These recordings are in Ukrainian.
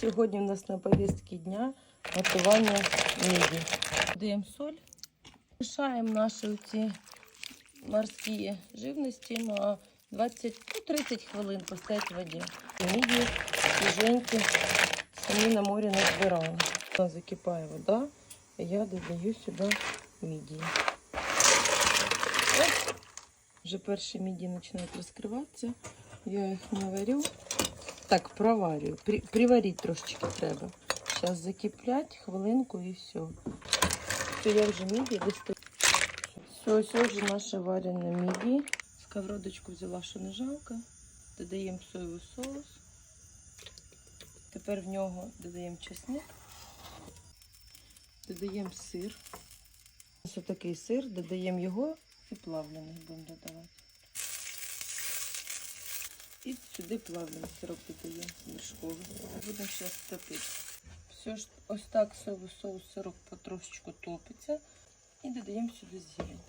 Сьогодні у нас на повістці дня готування міді. Даємо соль. Мішаємо наші ці морські живності на 20-30 хвилин поставити в воді. Міді свіженькі, самі на морі не збирали. Закипає вода, я додаю сюди мідії. Вже перші мідії починають розкриватися. Я їх не варю. Так, проварю. При, приварити трошечки треба. Зараз закиплять хвилинку і все. Все, я вже міді достаю. Все, ось вже наше варене міді. Сковородочку взяла, що не жалко. Додаємо соєвий соус. Тепер в нього додаємо чесник. Додаємо сир. Ось такий сир, додаємо його і плавлений будемо додавати. І сюди плавлений сироп додаємо вершковий. Будемо зараз топити. Все ж ось так соєвий соус сироп потрошечку топиться. І додаємо сюди зелень.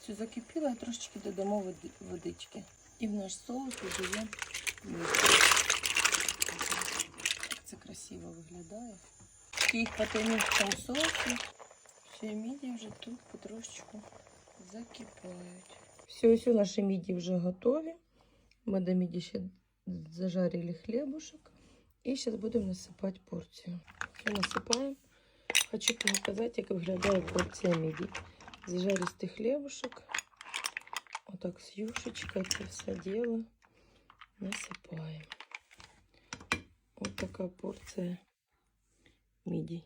Все закипіло, і трошечки додамо водички. І в наш соус додаємо миску. Так це красиво виглядає. Їх потонуть в цьому соусі. Все, і мідії вже тут потрошечку закипають. Все, ось наші мідії вже готові. Ми до міді ще зажарили хлібушек. І зараз будемо насипати порцію. Все насипаємо. Хочу показати, як виглядає порція міді. Зажаристий хлібушек. Отак з юшечкою це все діло насипаємо. Ось така порція мідій.